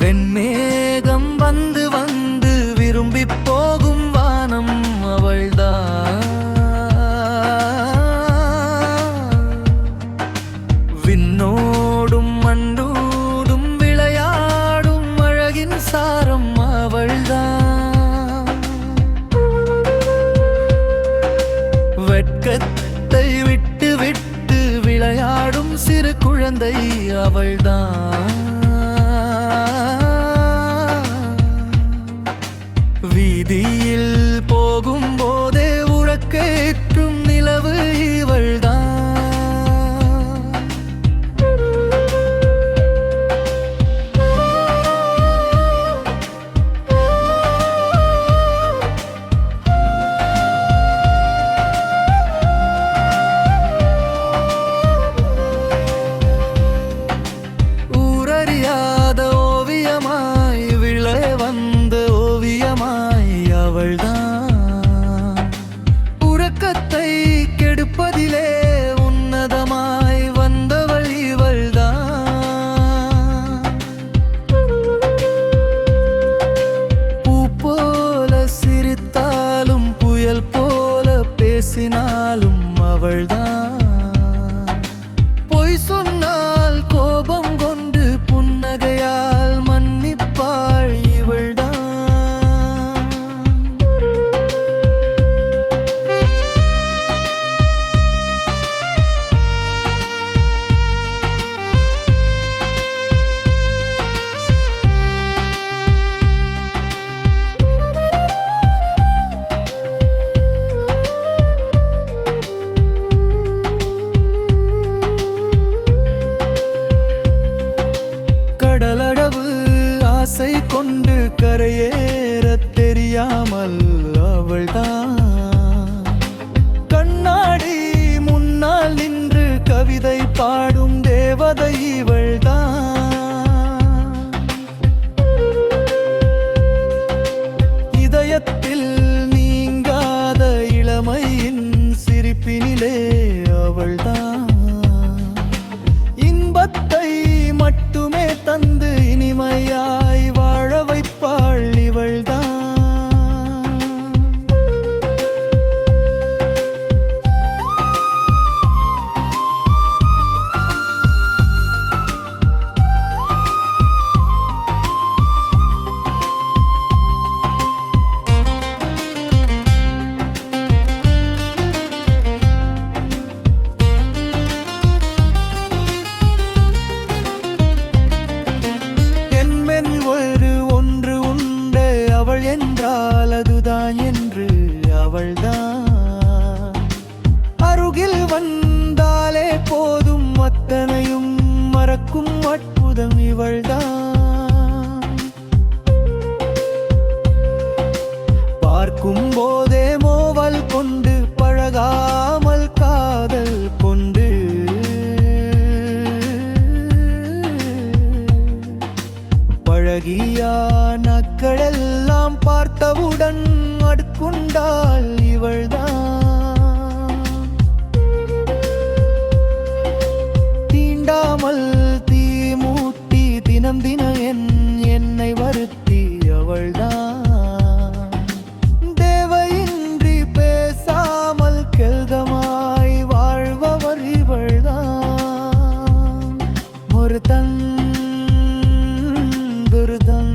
வெண்மேகம் குழந்தை அவள்தான். வீதியில் அவள்தான் உறக்கத்தை கெடுப்பதிலே உன்னதமாய் வந்தவள் இவள்தான். பூ போல சிரித்தாலும் புயல் போல பேசினாலும் அவள்தான். ஆசை கொண்டு கரையேற தெரியாமல் அவள் தான் கண்ணாடி முன்னால் நின்று கவிதை பாடும் தேவதை இவள் தான் இதயத்தில் நீங்காத இளமையின் சிரிப்பினிலே அவள் தான் இன்பத்தை மட்டுமே தந்து இனிமையா அவள் என்றால் அதுதான் என்று அவள்தான். அருகில் வந்தாலே போதும் அத்தனையும் மறக்கும் அற்புதம் இவள்தான். பார்க்கும் போதே மோவல் கொண்டு பழகாமல் காதல் கொண்டு. பழகியா முகம் பார்த்தவுடன் அடுக்குண்டாள் இவள்தான். தீண்டாமல் தீ மூட்டி தினம் தின என் என்னை வருத்தி அவள்தான். தேவையின்றி பேசாமல் கெல்தமாய் வாழ்பவர் இவள்தான். ஒரு தன் துருதன்